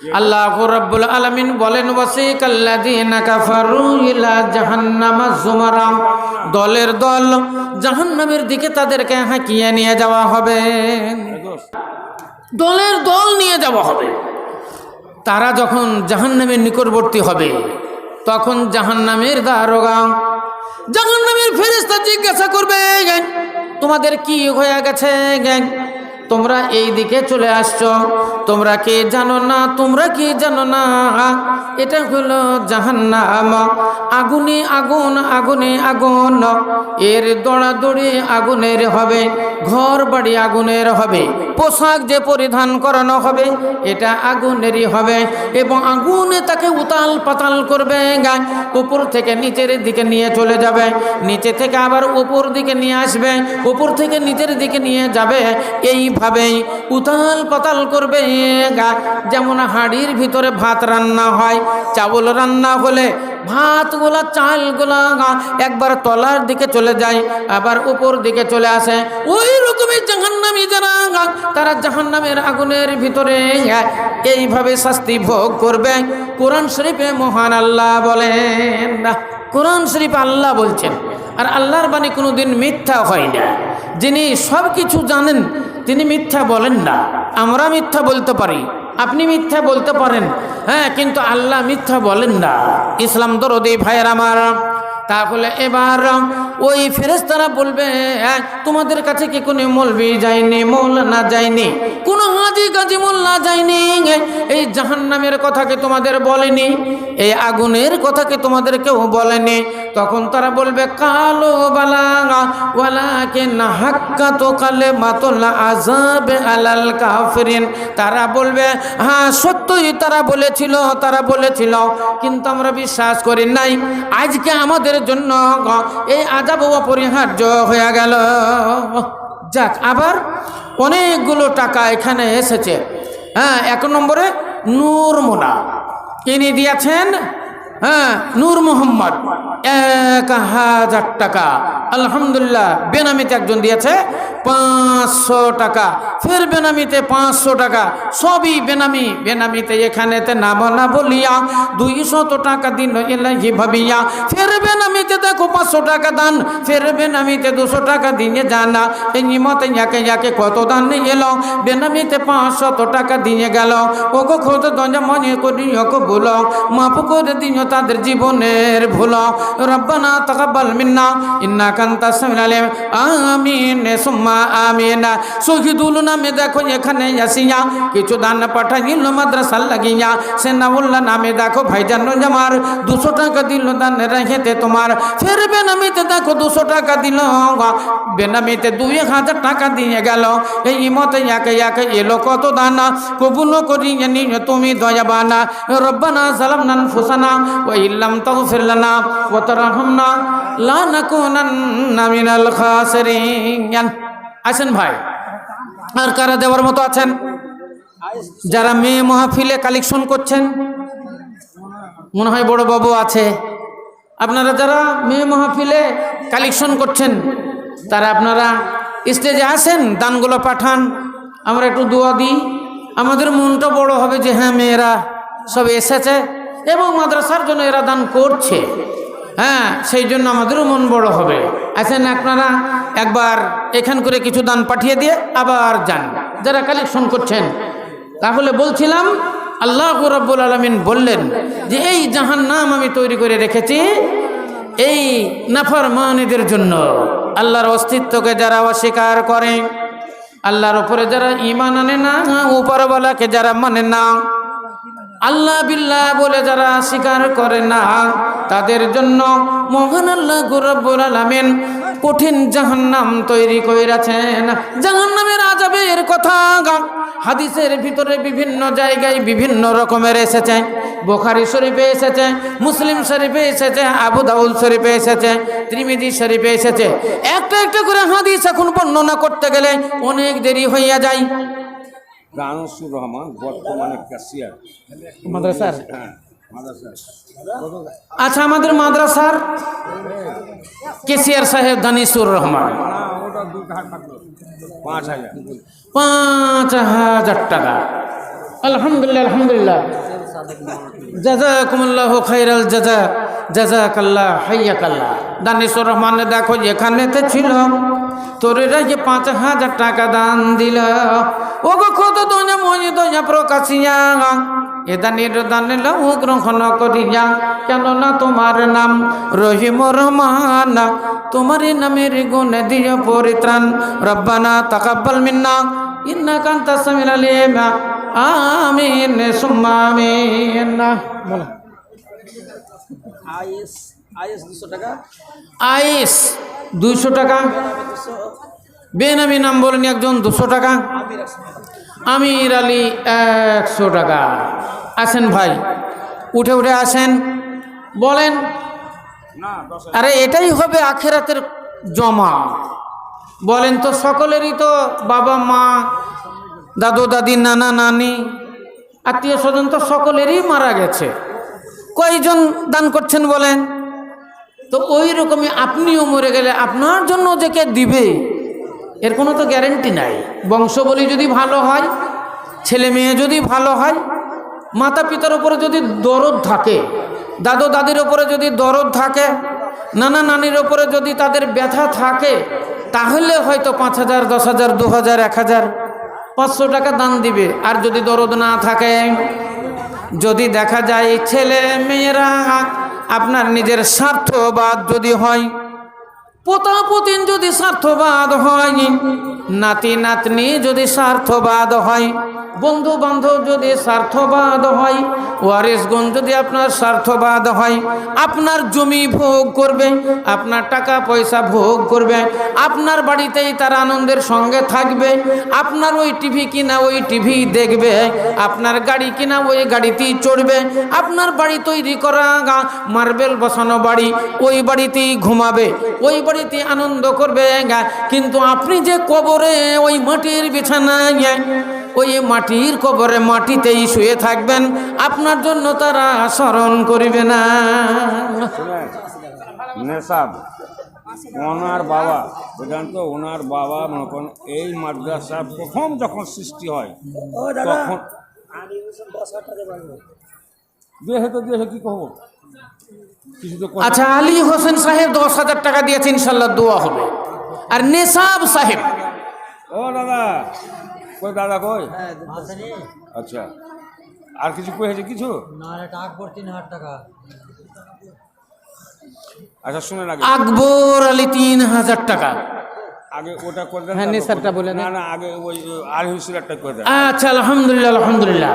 আল্লাহ রাব্বুল আলামিন বলেন, ওয়াসিকাল্লাযীনা কাফারু ইলা জাহান্নামা যুমারা। দলের দল জাহান্নামের দিকে তাদেরকে হাঁকিয়ে নিয়ে যাওয়া হবে। দলের দল নিয়ে যাওয়া হবে। তারা যখন জাহান্নামের নিকটবর্তী হবে, তখন জাহান্নামের দারোগা, জাহান্নামের ফেরেশতা জিজ্ঞাসা করবে, তোমাদের কি হয়ে গেছে? তোমরা এই দিকে চলে আসছো। তোমরা কি জানো না? তোমরা কি জানো না? এটা হলো জাহান্নাম। আগুনে আগুন আগুনে আগুন। এর দৌড়াদৌড়ি আগুনের হবে ঘর বাড়ি আগুনের হবে, পোশাক যে পরিধান করানো হবে, এটা আগুনেরই হবে এবং আগুনে তাকে উতাল পাতাল করবে, গায় উপর থেকে নিচের দিকে নিয়ে চলে যাবে, নিচে থেকে আবার উপর দিকে নিয়ে আসবে, উপর থেকে নিচের দিকে নিয়ে যাবে। এইভাবেই উতাল পাতাল করবে যেমন হাড়ির ভিতরে ভাত রান্না হয় চাवल রান্না হলে ভাতগুলা, চালগুলা একবার তলার দিকে চলে যায়, আবার উপর দিকে চলে আসে। ওই রকমের জাহান্নামি যারা তারা জাহান্নামের আগুনের ভিতরে এইভাবে শাস্তি ভোগ করবে। কোরআন শরীফে মহান আল্লাহ বলেন, কোরআন শরীফ আল্লাহ বলছেন, আর আল্লাহর বাণী কোনোদিন মিথ্যা হয় না। যিনি সব কিছু জানেন তিনি মিথ্যা বলেন না। আমরা মিথ্যা বলতে পারি। আপনি মিথ্যা বলতে পারেন। হ্যাঁ কিন্তু আল্লাহ মিথ্যা বলেন না। ইসলাম দরদি ভাইয়ের আমার তাহলে এবার ওই ফেরেস্তারা বলবে "হ্যাঁ, তোমাদের কাছে কি কোনো মলবি যায়নি? মৌলানা যায়নি। কোনো হাজি গাজি মোল্লা যায়নি। এই জাহান্নামের কথা কি তোমাদের বলেনি। এই আগুনের কথা কি তোমাদের কেউ বলেনি। তখন তারা বলবে কালো আজাবে আলাল তারা বলবে হ্যাঁ সত্যই তারা বলেছিল তারা বলেছিল। কিন্তু আমরা বিশ্বাস করি নাই। আজকে আমাদের জন্য এই আজাব অপরিহার্য হয়ে গেল। যাক, আবার অনেকগুলো টাকা এখানে এসেছে। হ্যাঁ এক নম্বরে নূর মোনা। ইনি দিয়েছেন হ্যাঁ নূর মোহাম্মদ। এক হাজার টাকা। আলহামদুলিল্লাহ, বেনামিতে একজন দিয়েছে পাঁচশো টাকা। ফের বেনামিতে পাঁচশো টাকা। সবই বেনামি। বেনামিতে এখানেতে নাম না বলিয়া দুইশত টাকা দিন এলাহি ভাবিয়া। ফের বেনামিতে দেখো পাঁচশো টাকা দান। ফের বেনামিতে দুশো টাকা দিয়ে জানা। এই মতে ইয়াকে ইয়াকে কত দান এলো। বেনামিতে পাঁচশত টাকা দিয়ে গেল। ওগো খোঁজ দঞ্জা মনে করি ওকে ভুল। মাফ করে দিও তাদের জীবনের ভুল। রব্বানা তাকাব্বাল মিন্না ইন্না কান্তা সামিল আলিম আমিন সুম্মা আমিন শহীদুল নামে দেখো এখানে আসিয়া কিছু দান পাঠাইল মাদ্রাসা লাগিয়া সেনাউল্লাহ নামে দেখো ভাইজান জামার দুশো টাকা দিল দান রেখেতে তোমার ফের বেনামিতে দেখো দুশো টাকা দিল বেনামিতে দুই হাজার টাকা দিয়ে গেল এই মতে একে একে এলো কত দানা কবুল করিয়ে নিয়ে তুমি দয়াবানা রব্বানা সালাম নান ফুসানা ও ইল্লাম তগফির লানা ওয়া আছেন ভাই? আর কারা দেওয়ার মতো আছেন? যারা মেয়ে মাহফিলে কালেকশন করছেন, মনে হয় বড় বাবু আছে। আপনারা যারা মেয়ে মাহফিলে কালেকশন করছেন, তারা আপনারা স্টেজে আসেন, দানগুলো পাঠান। আমরা একটু দোয়া দিই। আমাদের মনটা বড় হবে যে হ্যাঁ মেয়েরা সব এসেছে এবং মাদ্রাসার জন্য এরা দান করছে। হ্যাঁ সেই জন্য আমাদেরও মন বড় হবে। আছেন আপনারা একবার এখান করে কিছু দান পাঠিয়ে দিয়ে আবার যান। যারা কালেকশন করছেন, তাহলে বলছিলাম, আল্লাহ রব্বুল আলমিন বললেন যে, এই জাহান নাম আমি তৈরি করে রেখেছি এই নাফার মানিদের জন্য। আল্লাহর অস্তিত্বকে যারা অস্বীকার করে, আল্লাহর উপরে যারা ইমান আনে না উপরওয়ালাকে যারা মানে না আল্লাহ বিল্লাহ বলে যারা স্বীকার করে না, তাদের জন্য মহান আল্লাহ গুরব্বুল আলামিন কঠিন জাহান্নাম তৈরি কইরাছেন। জাহান্নামের আজাবের কথা হাদিসের ভিতরে বিভিন্ন জায়গায় বিভিন্ন রকমের এসেছে। বোখারি শরীফে এসেছে, মুসলিম শরীফে এসেছে, আবু দাউল শরীফে এসেছে ত্রিমিদি শরীফে এসেছে। একটা একটা করে হাদিস এখন বর্ণনা করতে গেলে অনেক দেরি হইয়া যায়। রানসুর রহমান বর্তমানে ক্যাশিয়ার। মাদ্রাসার? হ্যাঁ মাদ্রাসা আচ্ছা আমাদের মাদ্রাসার কেসিয়ার সাহেব দানিসুর রহমান। পাঁচ হাজার। পাঁচ হাজার টাকা। আলহামদুলিল্লাহ আলহামদুলিল্লাহ। জাজাকুমুল্লাহ খাইরাল জাজা জাজাকাল্লাহ হাইয়াকাল্লাহ। দানেশ্বর রহমান দেখো যেখানেতে ছিল। তোরেরা যে পাঁচ হাজার টাকা দান দিল ও গো কত দোনে মনে দোয়া প্রকাশিয়া। এ দানের দানে লও গ্রহণ করিয়া কেননা তোমার নাম রহিম রহমান। তোমার নামের গুণ দিয় পরিত্রাণ। রব্বানা তাকাব্বাল মিন্না ইন্না কান্তা সামিল আলিমা। আমিন সুম্মা আমিন। বলো। আইএস আইএস দুশো টাকা। আইস দুইশো টাকা। বেনামি নাম বলেন একজন, দুশো টাকা। আমির আলী একশো টাকা। আসেন ভাই, উঠে উঠে আসেন। বলেন, আরে এটাই হবে আখেরাতের জমা। বলেন তো, সকলেরই তো বাবা, মা, দাদু, দাদি, নানা, নানি, আত্মীয় স্বজন তো সকলেরই মারা গেছে। কয়জন দান করছেন বলেন? তো ওই রকমই আপনিও মরে গেলে আপনার জন্য যে কে দিবে? এর কোনো তো গ্যারেন্টি নাই। বংশবলী যদি ভালো হয়, ছেলে মেয়ে যদি ভালো হয় মাতা পিতার উপরে যদি দরদ থাকে, দাদু দাদির উপরে যদি দরদ থাকে, নানা নানির উপরে যদি তাদের ব্যথা থাকে, তাহলে হয়তো পাঁচ হাজার, দশ হাজার, দু হাজার, এক হাজার, পাঁচশো টাকা দান দিবে। আর যদি দরদ না থাকে, যদি দেখা যায় ছেলে মেয়েরা আপনার নিজের স্বার্থবাদ যদি হয় পোতা পুতিন যদি স্বার্থবাদ হয়, নাতি নাতনি যদি স্বার্থবাদ হয় বন্ধু বান্ধব যদি স্বার্থবাদ হয় ওয়ারিসগণ যদি আপনার স্বার্থবাদ হয়, আপনার জমি ভোগ করবে, আপনার টাকা পয়সা ভোগ করবে, আপনার বাড়িতেই তার আনন্দের সঙ্গে থাকবে, আপনার ওই টিভি কিনা ওই টিভি দেখবে, আপনার গাড়ি কিনা ওই গাড়িতেই চড়বে, আপনার বাড়ি তৈরি করা মার্বেল বসানো বাড়ি, ওই বাড়িতেই ঘুমাবে, ওই বাড়িতে আনন্দ করবে কিন্তু আপনি যে কবরে ওই মাটির বিছানায় ওই মাটির কবরে মাটিতেই শুয়ে থাকবেন আপনার জন্য তারা স্মরণ করিবে না। নেশাব ওনার বাবা বুঝলেন তো ওনার বাবা মনে করেন এই মাদ্রাসা প্রথম যখন সৃষ্টি হয় ও দাদা তখন আমি বলছি দশ হাজার টাকা পারব দিয়ে তো দিয়ে কি কহবো আচ্ছা আলী হোসেন সাহেব দশ হাজার টাকা দিয়েছে ইনশাল্লাহ দোয়া হবে। আর নেশাব সাহেব। ও দাদা। কই দাদা কই? হ্যাঁ আচ্ছা। আর কিছু কয়েছে কিছু? না রে টাকা পর তিন হাজার টাকা। আচ্ছা শুনে আগে। আকবর আলী তিন হাজার টাকা। আগে ওটা করে দেন হ্যাঁ, নেশাবটা বলে না না আগে ওই আর হুসিরারটা করে দেন। আচ্ছা আলহামদুলিল্লাহ আলহামদুলিল্লাহ।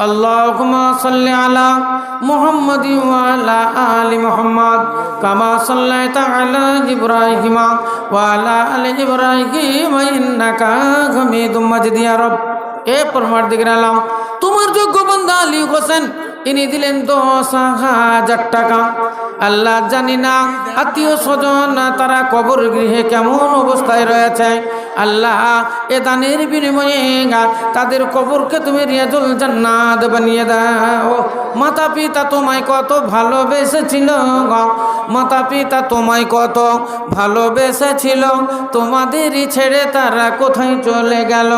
अल्लाहुम्मा सल्ली अला मोहम्मद वाला आल मोहम्मद कमा सल्लैत अला इब्राहिम वाला आल इब्राहिम इन्नाका हमीदुम मजिद या रब এ প্রমাণ দিকে নিলাম তোমার যোগ্য বন্ধা আলী হোসেন ইনি দিলেন দশ হাজার টাকা আল্লাহ জানি না আত্মীয় স্বজন তারা কবর গৃহে কেমন অবস্থায় রয়েছে আল্লাহ এ দানের বিনিময়ে তাদের কবরকে তুমি রিয়াজুল জান্নাত বানিয়ে দাও। মাতা পিতা তোমায় কত ভালোবেসেছিল। মাতা পিতা তোমায় কত ভালোবেসেছিল? তোমাদেরই ছেড়ে তারা কোথায় চলে গেল?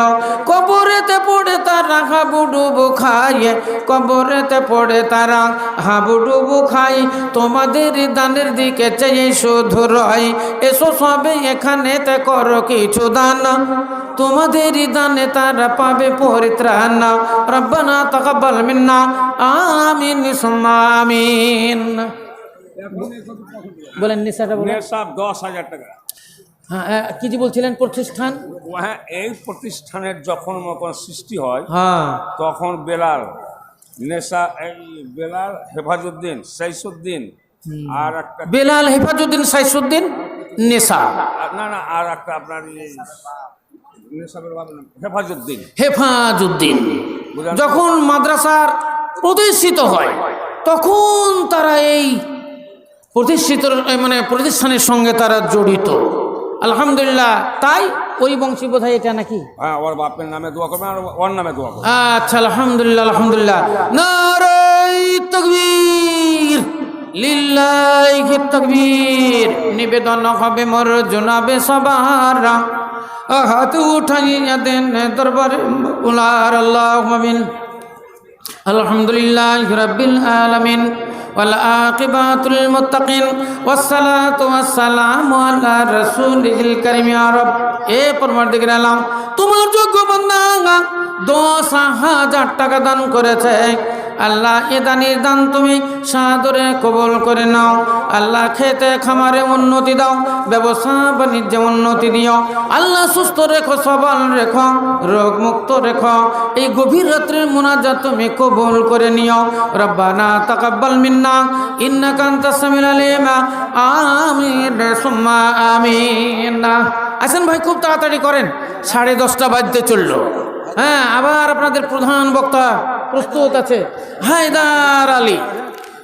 কবরেতে পড়ে তারা হাবুডুবু খায়। কবরেতে পড়ে তারা হাবুডুবু খাই তোমাদের দানের দিকে চেয়ে শুধু রয়। এসো সবে এখানেতে করো কিছু দান। তোমাদের দানে তারা পাবে পরিত্রাণ রব্বানা তাকাব্বাল মিন্না। আমিন সুম্মা আমিন। বলেন নিশাটা বলেন। নেশাব দশ হাজার টাকা। হ্যাঁ হ্যাঁ, কি যে বলছিলেন প্রতিষ্ঠান? হ্যাঁ এই প্রতিষ্ঠানের যখন মকন সৃষ্টি হয় হ্যাঁ। তখন বেলাল নেশা এই বেলাল হেফাজুদ্দিন সাইসুদ্দিন আর একটা বেলাল হেফাজুদ্দিন সাইসুদ্দিন নেশা। না না আর একটা আপনার এই নেশাবের বাবার নাম হেফাজুদ্দিন। হেফাজুদ্দিন। যখন মাদ্রাসার প্রতিষ্ঠিত হয় তখন তারা এই প্রতিষ্ঠিত মানে প্রতিষ্ঠানের সঙ্গে তারা জড়িত। আলহামদুলিল্লাহ তাই ওই বংশী বোধ এটা নাকি? হ্যাঁ ওর বাপের নামে দোয়া করবেন আর ওর নামে দোয়া আচ্ছা আলহামদুলিল্লাহ আলহামদুলিল্লাহ। নারাই তকবীর লিল্লাহি তকবীর। নিবেদন হবে মোর জনাবে সবার হাত উঠাইয়া দেন দরবারে উলার আল্লাহ আমিন আলহামদুলিল্লাহ রব্বিল আলামিন والعاقبة للمتقين والصلاة والسلام على رسوله الكريم يا رب এ পরমার্দিকের আলাম তোমার যোগ্য বান্দা দশ হাজার টাকা দান করেছে আল্লাহ এ দানের দান তুমি সাদরে কবল করে নাও। আল্লাহ খেতে খামারে উন্নতি দাও, ব্যবসা বাণিজ্যে উন্নতি দিও আল্লাহ সুস্থ রেখো, সবল রেখো রোগ মুক্ত রেখো। এই গভীর রাত্রের মোনাজাত তুমি কবুল করে নিও। রব্বানা তাকাব্বাল মিন্না, ইন্নাকা আনতাস সামিউল আলিম। আমিন, সুম্মা আমিন। আসেন ভাই, খুব তাড়াতাড়ি করেন। সাড়ে দশটা বাজতে চলল। হ্যাঁ আবার আপনাদের প্রধান বক্তা। প্রস্তুত আছে। হায়দার আলী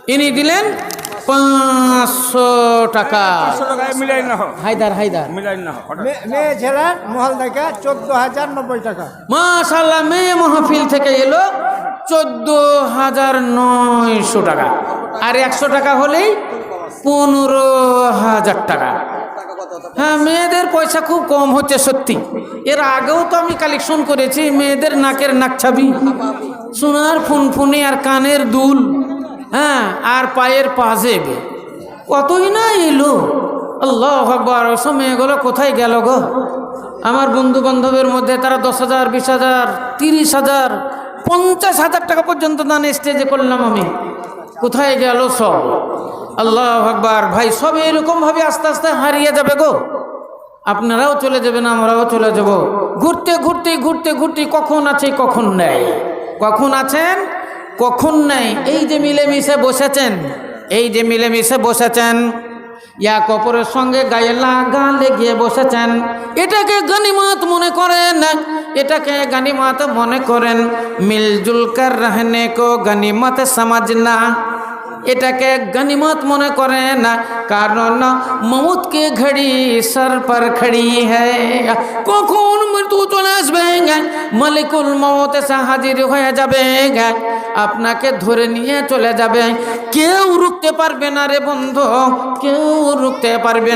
ইনি দিলেন পাঁচশো টাকা। হায়দার হায়দার। মিলাই না মে- মেয়ে ছেলের মহল থেকে চোদ্দ হাজার নব্বই টাকা। মাশাল্লাহ মেয়ে মাহফিল থেকে এলো চোদ্দ হাজার নয়শো টাকা। আর একশো টাকা হলেই পনেরো হাজার টাকা। হ্যাঁ মেয়েদের পয়সা খুব কম হচ্ছে সত্যি। এর আগেও তো আমি কালেকশন করেছি মেয়েদের নাকের নাক ছাবি। সোনার ফুনফুনি আর কানের দুল হ্যাঁ আর পায়ের পাজেব কতই না এলো? আল্লাহ আকবর ওসব মেয়েগুলো কোথায় গেল গো? আমার বন্ধু বান্ধবের মধ্যে তারা দশ হাজার, বিশ হাজার, তিরিশ হাজার, পঞ্চাশ হাজার টাকা পর্যন্ত দান স্টেজে করলাম আমি। কোথায় গেল সব? আল্লাহ আকবর, ভাই, সব এরকমভাবে আস্তে আস্তে হারিয়ে যাবে গো। আপনারাও চলে যাবেন, আমরাও চলে যাব। ঘুরতে ঘুরতে ঘুরতে ঘুরতে কখন আছে কখন নেই? কখন আছেন? কখন নেই? এই যে মিলেমিশে বসেছেন, এই যে মিলেমিশে বসেছেন, ইয়া কপরের সঙ্গে গায়ে লাগা লেগিয়ে বসেছেন। এটাকে গানিমাত মনে করেন, এটাকে গানিমাত মনে করেন। মিলজুলকার রহনে কো সমাজ সমঝনা এটাকে গনিমত মনে করে না, কারণ মৌতকে ঘড়ি সর পর খড়ি কখন মৃত্যু চলে আসবে মালিকুল মমত এসে হাজির হয়ে যাবে আপনাকে ধরে নিয়ে চলে যাবে। কেউ রুখতে পারবে না রে বন্ধু, কেউ রুখতে পারবে